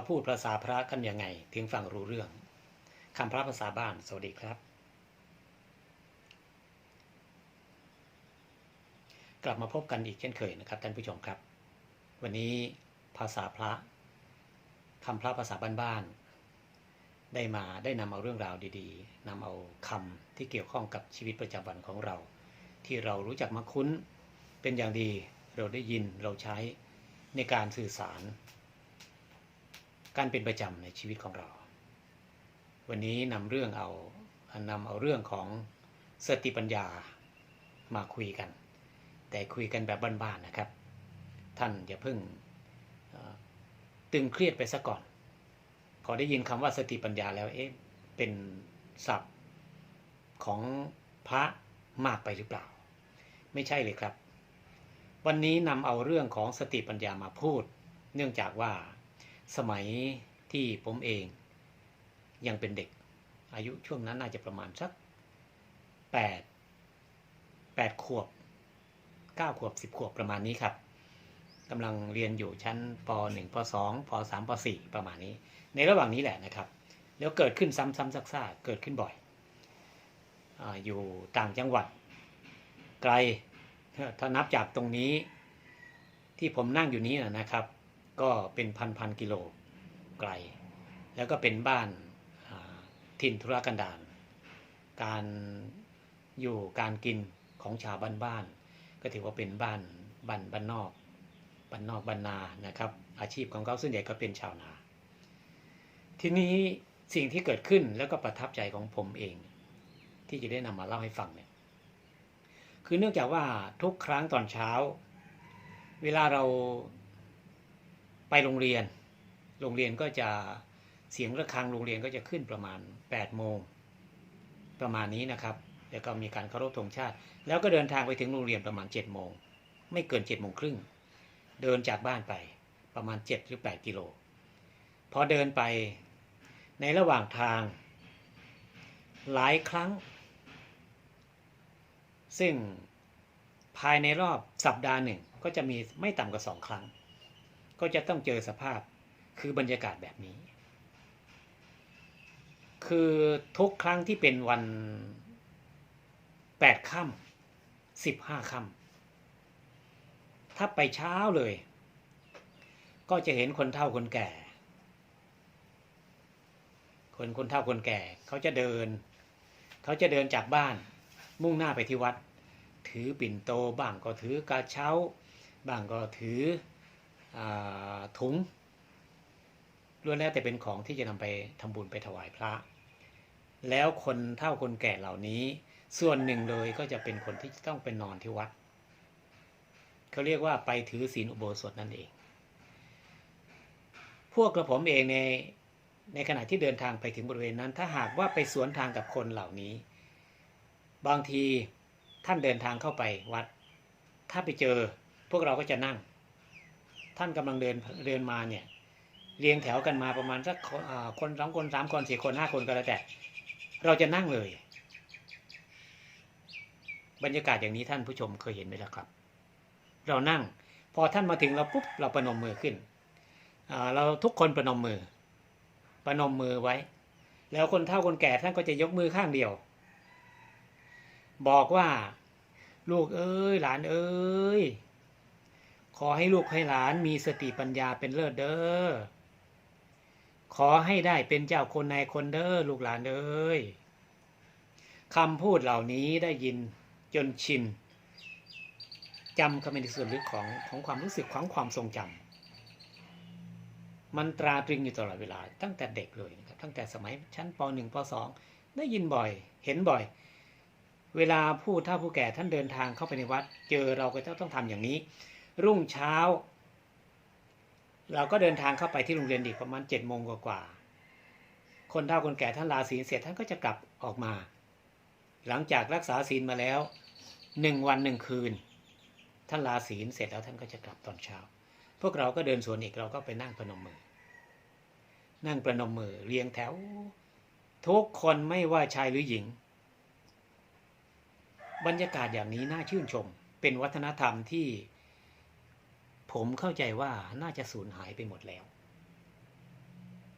าวบ้านเขาพูดภาษาพระกันยังไง ถึงฟังรู้เรื่องคำพระภาษาบ้าน สวัสดีครับ กลับมาพบกันอีกเช่นเคยนะครับท่านผู้ชมครับ วันนี้ภาษาพระคำพระภาษาบ้านๆได้มาได้นำเอาเรื่องราวดีๆนำเอาคำที่เกี่ยวข้องกับชีวิตประจำวันของเรา ที่เรารู้จักมาคุ้นเป็นอย่างดีเราได้ยินเราใช้ในการสื่อสาร การเป็นประจำในชีวิตของเรา วันนี้นำเรื่องเอานำเอาเรื่องของสติปัญญามาคุยกัน แต่คุยกันแบบบ้านๆนะครับ ท่านอย่าเพิ่งตึงเครียดไปซะก่อน พอได้ยินคำว่าสติปัญญาแล้วเอ๊ะเป็นศัพท์ของพระมากไปหรือเปล่า ไม่ใช่เลยครับ วันนี้นำเอาเรื่องของสติปัญญามาพูด เนื่องจากว่า สมัยที่ผมเองยังเป็นเด็ก อายุช่วงนั้นน่าจะประมาณสักแปดแปดขวบเก้าขวบสิบขวบประมาณนี้ครับกำลังเรียนอยู่ชั้นปหนึ่งปสองปสามปสี่ประมาณนี้ ในระหว่างนี้แหละนะครับ แล้วเกิดขึ้นซ้ำๆซักๆเกิดขึ้นบ่อยออยู่ต่างจังหวัด ไกลถ้านับจากตรงนี้ที่ผมนั่งอยู่นี้นะครับ ก็เป็นพันพันกิโลไกล แล้วก็เป็นบ้านถิ่นธุรกันดารการอยู่การกินของชาวบ้านบ้านก็ถือว่าเป็นบ้านบ้านบ้านนอกบ้านนอกบ้านนานะครับ อาชีพของเขาส่วนใหญ่ก็เป็นชาวนา ทีนี้สิ่งที่เกิดขึ้นแล้วก็ประทับใจของผมเอง ที่จะได้นำมาเล่าให้ฟังเนี่ยคือเนื่องจากว่าทุกครั้งตอนเช้า เวลาเรา ไปโรงเรียน โรงเรียนก็จะเสียงระฆังโรงเรียนก็จะขึ้นประมาณ8โมงประมาณนี้นะครับ แล้วก็มีการเคารพธงชาติ แล้วก็เดินทางไปถึงโรงเรียนประมาณ7โมง ไม่เกิน7โมงครึ่ง เดินจากบ้านไปประมาณ 7 หรือ 8 กิโล พอเดินไปในระหว่างทาง หลายครั้ง ซึ่งภายในรอบสัปดาห์หนึ่งก็จะมีไม่ต่ำกว่าสองครั้ง ก็จะต้องเจอสภาพคือบรรยากาศแบบนี้ คือทุกครั้งที่เป็นวันแปดค่ำสิบห้าค่ำถ้าไปเช้าเลย ก็จะเห็นคนเฒ่าคนแก่ คนคนเฒ่าคนแก่ เขาจะเดิน เขาจะเดินจากบ้านมุ่งหน้าไปที่วัด ถือปิ่นโตบ้างก็ถือกระเช้า บ้างก็ถือ ถุงล้วนแล้วแต่เป็นของที่จะนำไปทำบุญไปถวายพระ แล้วคนเฒ่าคนแก่เหล่านี้ ส่วนหนึ่งเลยก็จะเป็นคนที่ต้องไปนอนที่วัดเขาเรียกว่าไปถือศีลอุโบสถนั่นเอง พวกกระผมเองในในขณะที่เดินทางไปถึงบริเวณนั้น ถ้าหากว่าไปสวนทางกับคนเหล่านี้ บางทีท่านเดินทางเข้าไปวัด ถ้าไปเจอพวกเราก็จะนั่ง ท่านกำลังเดินเดินมาเนี่ยเรียงแถวกันมาประมาณสักคนสองคนสามคนสี่คนห้าคนก็แล้วแต่ เราจะนั่งเลย บรรยากาศอย่างนี้ท่านผู้ชมเคยเห็นไหมล่ะครับ เรานั่ง พอท่านมาถึงเราปุ๊บเราประนมมือขึ้นเราทุกคนประนมมือ ประนมมือไว้ แล้วคนเฒ่าคนแก่ท่านก็จะยกมือข้างเดียว บอกว่า ลูกเอ้ยหลานเอ้ย ขอให้ลูกให้หลานมีสติปัญญาเป็นเลิศเด้อ ขอให้ได้เป็นเจ้าคนนายคนเด้อลูกหลานเอ้ยคำพูดเหล่านี้ได้ยินจนชินจำเข้าไปในส่วนลึกของของความรู้สึกของความทรงจำมันตราตรึงอยู่ตลอดเวลา ตั้งแต่เด็กเลยนะครับตั้งแต่สมัยชั้นป .1 ป .2 ได้ยินบ่อย เห็นบ่อย เวลาผู้เฒ่าผู้แก่ท่านเดินทางเข้าไปในวัด เจอเราก็จะต้องทำอย่างนี้ รุ่งเช้า เราก็เดินทางเข้าไปที่โรงเรียนอีกประมาณเจ็ดโมงกว่าๆคนเฒ่าคนแก่ท่านลาศีลเสร็จท่านก็จะกลับออกมา หลังจากรักษาศีลมาแล้วหนึ่งวันหนึ่งคืน ท่านลาศีลเสร็จแล้วท่านก็จะกลับตอนเช้า พวกเราก็เดินสวนอีกเราก็ไปนั่งประนมมือ นั่งประนมมือเรียงแถว ทุกคนไม่ว่าชายหรือหญิง บรรยากาศอย่างนี้น่าชื่นชม เป็นวัฒนธรรมที่ ผมเข้าใจว่าน่าจะสูญหายไปหมดแล้ว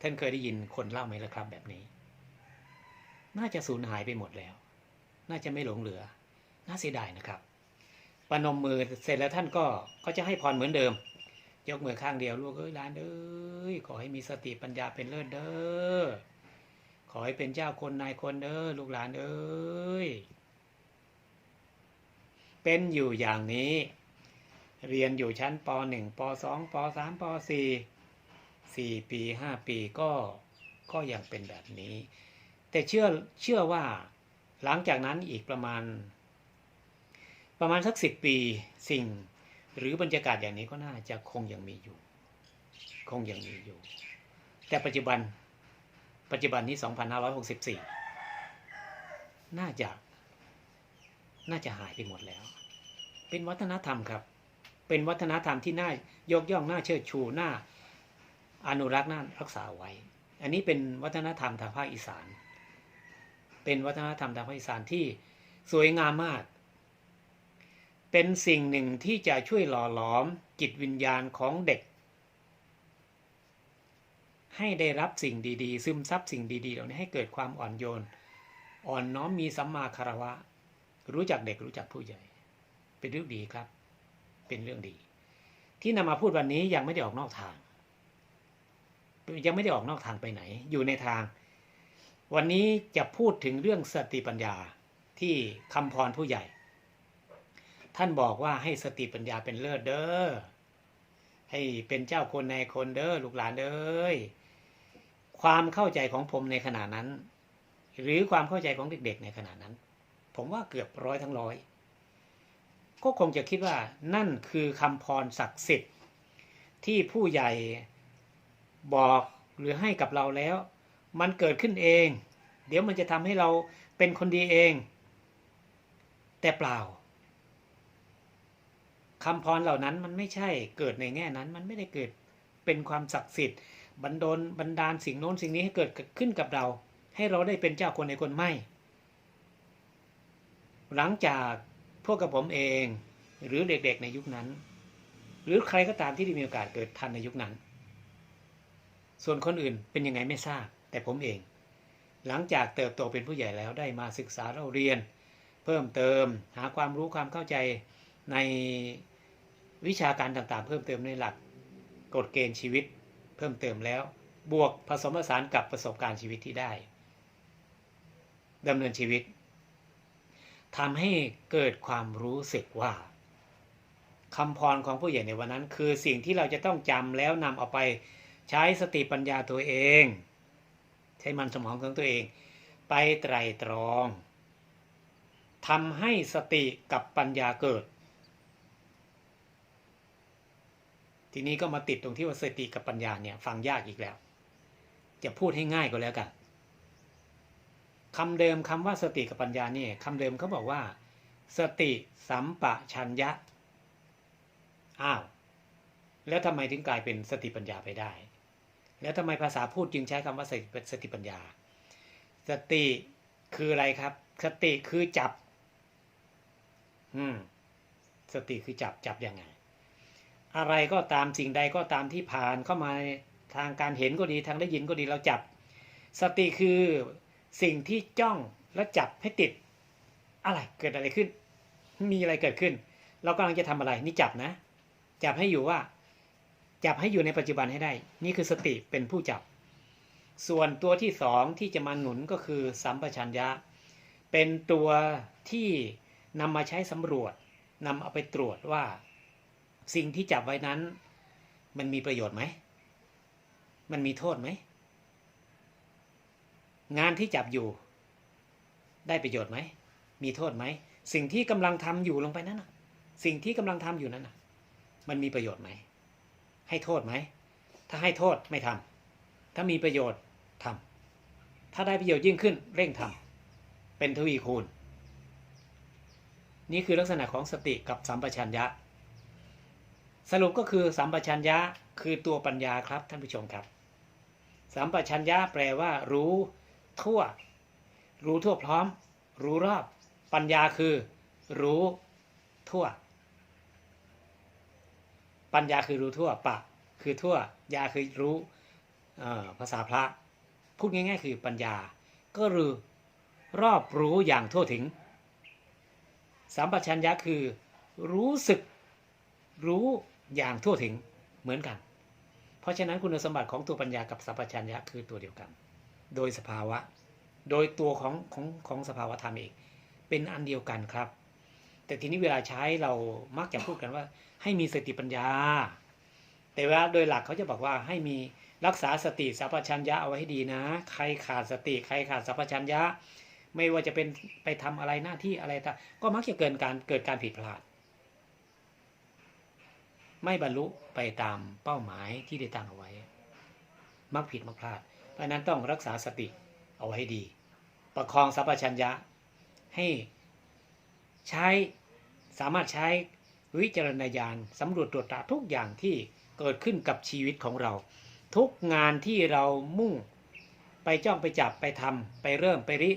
ท่านเคยได้ยินคนเล่าไหมล่ะครับ แบบนี้ น่าจะสูญหายไปหมดแล้ว น่าจะไม่หลงเหลือ น่าเสียดายนะครับประนมมือเสร็จแล้วท่านก็ก็จะให้พรเหมือนเดิม ยกมือข้างเดียวลูกเอ้ยหลานเอ้ยขอให้มีสติปัญญาเป็นเลิศเด้อขอให้เป็นเจ้าคนนายคนเด้อลูกหลานเอ้ยเป็นอยู่อย่างนี้ เรียนอยู่ชั้นป .1 ป .2 ป .3 ป .4 4 ปี 5 ปีก็ก็ยังเป็นแบบนี้ แต่เชื่อเชื่อว่าหลังจากนั้นอีกประมาณ ประมาณสักสิบปีสิ่ง หรือบรรยากาศอย่างนี้ก็น่าจะคงยังมีอยู่ คงยังมีอยู่ แต่ปัจจุบันปัจจุบันนี้ 2564 น่าจะ น่าจะหายไปหมดแล้ว เป็นวัฒนธรรมครับ เป็นวัฒนธรรมที่น่ายกย่องน่าเชิดชูน่าอนุรักษ์น่ารักษาไว้ อันนี้เป็นวัฒนธรรมทางภาคอีสาน เป็นวัฒนธรรมทางภาคอีสานที่สวยงามมาก เป็นสิ่งหนึ่งที่จะช่วยหล่อหลอมจิตวิญญาณของเด็ก ให้ได้รับสิ่งดีๆ ซึมซับสิ่งดีๆเหล่านี้ให้เกิดความอ่อนโยน อ่อนน้อมมีสัมมาคารวะ รู้จักเด็กรู้จักผู้ใหญ่ เป็นเรื่องดีครับ เป็นเรื่องดี ที่นำมาพูดวันนี้ยังไม่ได้ออกนอกทาง ยังไม่ได้ออกนอกทางไปไหน อยู่ในทาง วันนี้จะพูดถึงเรื่องสติปัญญาที่คำพรผู้ใหญ่ ท่านบอกว่าให้สติปัญญาเป็นเลิศเด้อให้เป็นเจ้าคนในคนเด้อลูกหลานเอ้ยความเข้าใจของผมในขณะนั้น หรือความเข้าใจของเด็กๆในขณะนั้น ผมว่าเกือบร้อยทั้งร้อย ก็คงจะคิดว่านั่นคือคำพรศักดิ์สิทธิ์ ที่ผู้ใหญ่บอกหรือให้กับเราแล้ว มันเกิดขึ้นเอง เดี๋ยวมันจะทำให้เราเป็นคนดีเอง แต่เปล่าคำพรเหล่านั้นมันไม่ใช่เกิดในแง่นั้น มันไม่ได้เกิดเป็นความศักดิ์สิทธิ์ บันดลบันดาลสิ่งโน้นสิ่งนี้ให้เกิดขึ้นกับเรา ให้เราได้เป็นเจ้าคนในคนไม่ หลังจาก พวกกับผมเอง หรือเด็กๆในยุคนั้น หรือใครก็ตามที่ได้มีโอกาสเกิดทันในยุคนั้น ส่วนคนอื่นเป็นยังไงไม่ทราบ แต่ผมเอง หลังจากเติบโตเป็นผู้ใหญ่แล้วได้มาศึกษาเราเรียน เพิ่มเติมหาความรู้ความเข้าใจในวิชาการต่างๆ เพิ่มเติมในหลักกฎเกณฑ์ชีวิต เพิ่มเติมแล้ว บวกผสมผสานกับประสบการณ์ชีวิตที่ได้ดำเนินชีวิต ทำให้เกิดความรู้สึกว่าคำพรของผู้ใหญ่ในวันนั้น คือสิ่งที่เราจะต้องจำแล้วนำเอาไปใช้สติปัญญาตัวเอง ใช้มันสมองของตัวเอง ไปไตรตรองทำให้สติกับปัญญาเกิด ทีนี้ก็มาติดตรงที่ว่าสติกับปัญญาเนี่ยฟังยากอีกแล้ว จะพูดให้ง่ายก็แล้วกัน คำเดิมคำว่าสติกับปัญญานี่คำเดิมเขาบอกว่า สติสัมปชัญญะอ้าวแล้วทำไมถึงกลายเป็นสติปัญญาไปได้ แล้วทำไมภาษาพูดจึงใช้คำว่าสติปัญญา สติคืออะไรครับ สติคือจับ อืม สติคือจับจับยังไง อะไรก็ตามสิ่งใดก็ตามที่ผ่านเข้ามาทางการเห็นก็ดีทางได้ยินก็ดีเราจับ สติคือ สิ่งที่จ้องและจับให้ติด อะไรเกิดอะไรขึ้น มีอะไรเกิดขึ้น เรากำลังจะทำอะไรนี่จับนะ จับให้อยู่ว่า จับให้อยู่ในปัจจุบันให้ได้ นี่คือสติเป็นผู้จับ ส่วนตัวที่สองที่จะมาหนุนก็คือสัมปชัญญะ เป็นตัวที่นำมาใช้สำรวจนำเอาไปตรวจว่า สิ่งที่จับไว้นั้น มันมีประโยชน์ไหม มันมีโทษไหม งานที่จับอยู่ ได้ประโยชน์ไหม มีโทษไหม สิ่งที่กำลังทำอยู่ลงไปนั้นนะสิ่งที่กำลังทำอยู่นั้นนะมันมีประโยชน์ไหม ให้โทษไหม ถ้าให้โทษไม่ทำถ้ามีประโยชน์ทำถ้าได้ประโยชน์ยิ่งขึ้นเร่งทำเป็นทวีคูณ นี่คือลักษณะของสติกับสัมปชัญญะ สรุปก็คือสัมปชัญญะคือตัวปัญญาครับท่านผู้ชมครับ สัมปชัญญะแปลว่ารู้ ทั่ว รู้ทั่วพร้อม รู้รอบ ปัญญาคือ รู้ทั่ว ปัญญาคือรู้ทั่ว ปะ คือทั่ว ยาคือรู้ภาษาพระ พูดง่ายๆ คือปัญญา ก็คือรอบรู้อย่างทั่วถึง สัมปชัญญะคือ รู้สึก รู้อย่างทั่วถึงเหมือนกัน เพราะฉะนั้นคุณสมบัติของตัวปัญญากับสัมปชัญญะคือตัวเดียวกัน โดยสภาวะ โดยตัวของของของสภาวะธรรมเองเป็นอันเดียวกันครับ แต่ทีนี้เวลาใช้เรามักจะพูดกันว่า ให้มีสติปัญญา แต่ว่าโดยหลักเขาจะบอกว่าให้มีรักษาสติสัพพัญญะเอาไว้ให้ดีนะ ใครขาดสติ ใครขาดสัพพัญญะ ไม่ว่าจะเป็นไปทำอะไรหน้าที่อะไรต่างก็มักจะเกิดการเกิดการผิดพลาด ไม่บรรลุไปตามเป้าหมายที่ได้ตั้งเอาไว้ มักผิดมักพลาด เพราะนั้นต้องรักษาสติเอาไว้ให้ดี ประคองสัพพัญญะให้ใช้สามารถใช้วิจารณญาณสำรวจตรวจตราทุกอย่างที่เกิดขึ้นกับชีวิตของเรา ทุกงานที่เรามุ่งไปจ้องไปจับไปทำไปเริ่มไปริ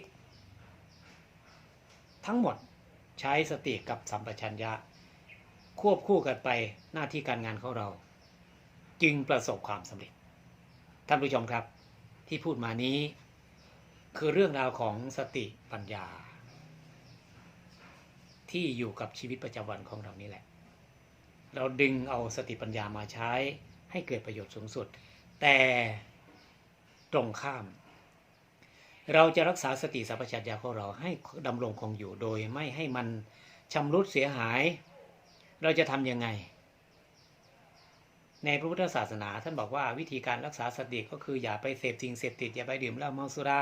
ทั้งหมดใช้สติกับสัมปชัญญะ ควบคู่กันไปหน้าที่การงานของเรา จึงประสบความสำเร็จ ท่านผู้ชมครับ ที่พูดมานี้ คือเรื่องราวของสติปัญญา ที่อยู่กับชีวิตประจำวันของเรานี่แหละ เราดึงเอาสติปัญญามาใช้ให้เกิดประโยชน์สูงสุด แต่ตรงข้าม เราจะรักษาสติสัพพัญญาของเราให้ดำรงคงอยู่โดยไม่ให้มันชำรุดเสียหาย เราจะทำยังไง ในพระพุทธศาสนา ท่านบอกว่าวิธีการรักษาสติก็คืออย่าไปเสพสิ่งเสพติด อย่าไปดื่มเหล้าเมาสุรา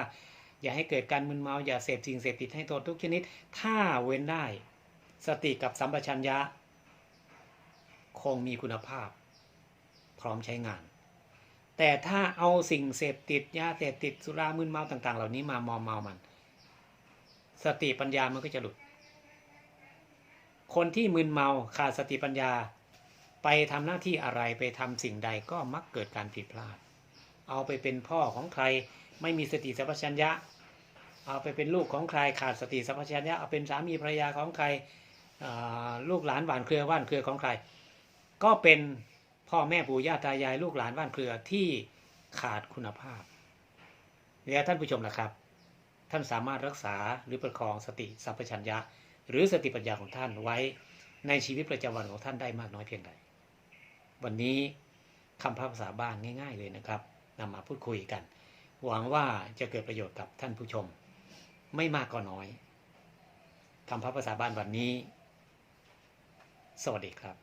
อย่าให้เกิดการมึนเมาอย่าเสพสิ่งเสพติดให้โทษทุกชนิด ถ้าเว้นได้ สติกับสัมปชัญญะ คงมีคุณภาพ พร้อมใช้งาน แต่ถ้าเอาสิ่งเสพติดยาเสพติดสุรามึนเมาต่าง ๆ เหล่านี้มามอมเมามัน สติปัญญามันก็จะหลุด คนที่มึนเมาขาดสติปัญญา ไปทำหน้าที่อะไรไปทำสิ่งใดก็มักเกิดการผิดพลาด เอาไปเป็นพ่อของใครไม่มีสติสัมปชัญญะ เอาไปเป็นลูกของใครขาดสติสัมปชัญญะเอาเป็นสามีภรรยาของใครลูกหลานหวานเครือว่านเครือของใคร ก็เป็นพ่อแม่ปู่ย่าตายายลูกหลานว่านเครือที่ขาดคุณภาพแล้วท่านผู้ชมนะครับ ท่านสามารถรักษาหรือประคองสติสัมปชัญญะ หรือสติปัญญาของท่านไว้ในชีวิตประจำวันของท่านได้มากน้อยเพียงใด วันนี้คำพระภาษาบ้านง่าย ๆ เลยนะครับนำมาพูดคุยกัน หวังว่าจะเกิดประโยชน์กับท่านผู้ชม ไม่มากก็น้อยคำพระภาษาบ้านวันนี้ สวัสดีครับ